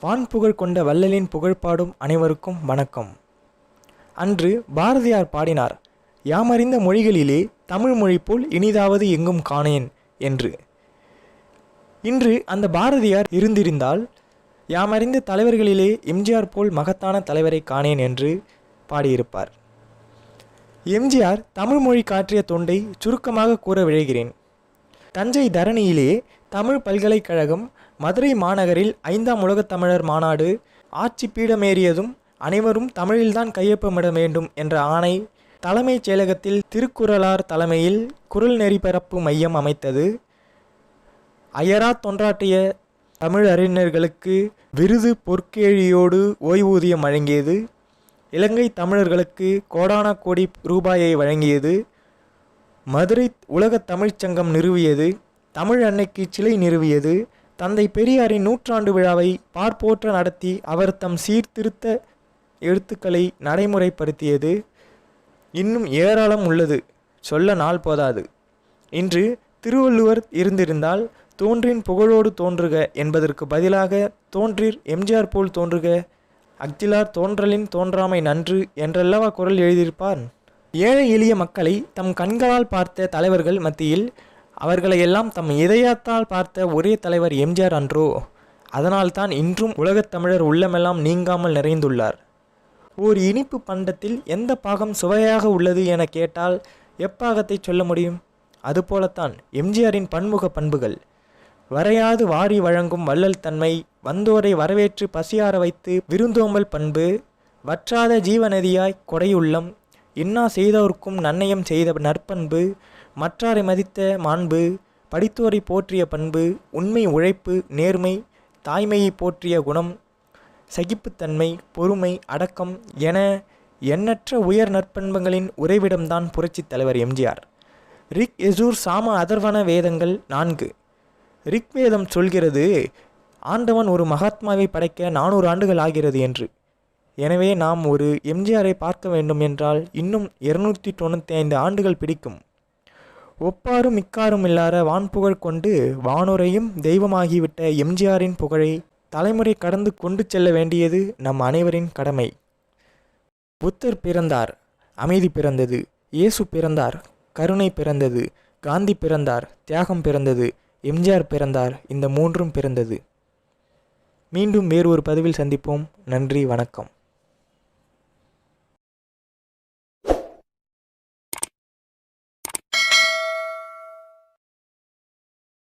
வான் புகழ் கொண்ட வள்ளலின் புகழ்பாடும் அனைவருக்கும் வணக்கம். அன்று பாரதியார் பாடினார் யாமறிந்த மொழிகளிலே தமிழ் மொழி போல் இனிதாவது எங்கும் காணேன் என்று. இன்று அந்த பாரதியார் இருந்திருந்தால் யாமறிந்த தலைவர்களிலே எம்ஜிஆர் போல் மகத்தான தலைவரை காணேன் என்று பாடியிருப்பார். எம்ஜிஆர் தமிழ் மொழி காற்றிய தொண்டை சுருக்கமாக கூற விழைகிறேன். தஞ்சை தரணியிலே தமிழ் பல்கலைக்கழகம் மதுரை மாநகரில் ஐந்தாம் உலகத் தமிழர் மாநாடு ஆட்சி பீடமேறியதும் அனைவரும் தமிழில்தான் கையொப்பமிட வேண்டும் என்ற ஆணை தலைமைச் செயலகத்தில் திருக்குறளார் தலைமையில் குரல் நெறி பரப்பு மையம் அமைத்தது. அயரா தொன்றாட்டிய தமிழ் அறிஞர்களுக்கு விருது பொற்கேழியோடு ஓய்வூதியம் வழங்கியது. இலங்கை தமிழர்களுக்கு கோடான கோடி ரூபாயை வழங்கியது. மதுரை உலகத் தமிழ்ச்சங்கம் நிறுவியது. தமிழ் அன்னைக்கு சிலை நிறுவியது. தந்தை பெரியாரின் நூற்றாண்டு விழாவை பார்ப்போற்ற நடத்தி அவர் தம் சீர்திருத்த எழுத்துக்களை நடைமுறைப்படுத்தியது. இன்னும் ஏராளம் உள்ளது. சொல்ல நாள் போதாது. இன்று திருவள்ளுவர் இருந்திருந்தால் தோன்றின் புகழோடு தோன்றுக என்பதற்கு பதிலாக தோன்றிர் எம்ஜிஆர் போல் தோன்றுக அக்திலார் தோன்றலின் தோன்றாமை நன்று என்றல்லவா குரல் எழுதியிருப்பார்? ஏழை எளிய மக்களை தம் கண்களால் பார்த்த தலைவர்கள் மத்தியில் அவர்களை எல்லாம் தம் இதயத்தால் பார்த்த ஒரே தலைவர் எம்ஜிஆர் அன்றோ அதனால்தான் இன்றும் உலகத் தமிழர் உள்ளமெல்லாம் நீங்காமல் நிறைந்துள்ளார். ஓர் இனிப்பு பண்டத்தில் எந்த பாகம் சுவையாக உள்ளது என கேட்டால் எப்பாகத்தை சொல்ல முடியும்? அதுபோலத்தான் எம்ஜிஆரின் பன்முக பண்புகள். வரையாது வாரி வழங்கும் வள்ளல் தன்மை வந்தோரை வரவேற்று பசியார வைத்து விருந்தோம்பல் பண்பு வற்றாத ஜீவநதியாய் கொடையுள்ளம் இன்னா செய்தோர்க்கும் நன்னயம் செய்த நற்பண்பு மற்றாரை மதித்த மாண்பு படித்தோரை போற்றிய பண்பு உண்மை உழைப்பு நேர்மை தாய்மையை போற்றிய குணம் சகிப்புத்தன்மை பொறுமை அடக்கம் என எண்ணற்ற உயர் நற்பண்புகளின் உறைவிடம்தான் புரட்சித் தலைவர் எம்ஜிஆர் ரிக் எசூர் சாம அதர்வன வேதங்கள் நான்கு. ரிக் வேதம் சொல்கிறது ஆண்டவன் ஒரு மகாத்மாவை படைக்க நானூறு ஆண்டுகள் ஆகிறது என்று. எனவே நாம் ஒரு எம்ஜிஆரை பார்க்க வேண்டும் என்றால் இன்னும் இருநூற்றி தொண்ணூற்றி ஐந்து ஆண்டுகள் பிடிக்கும். ஒப்பாரும் மிக்காரும் இல்லாத வான்புகழ் கொண்டு வானுரையும் தெய்வமாகிவிட்ட எம்ஜிஆரின் புகழை தலைமுறை கடந்து கொண்டு செல்ல வேண்டியது நம் அனைவரின் கடமை. புத்தர் பிறந்தார் அமைதி பிறந்தது இயேசு பிறந்தார் கருணை பிறந்தது காந்தி பிறந்தார் தியாகம் பிறந்தது எம்ஜிஆர் பிறந்தார் இந்த மூன்றும் பிறந்தது. மீண்டும் வேறு ஒரு பதிவில் சந்திப்போம். நன்றி வணக்கம்.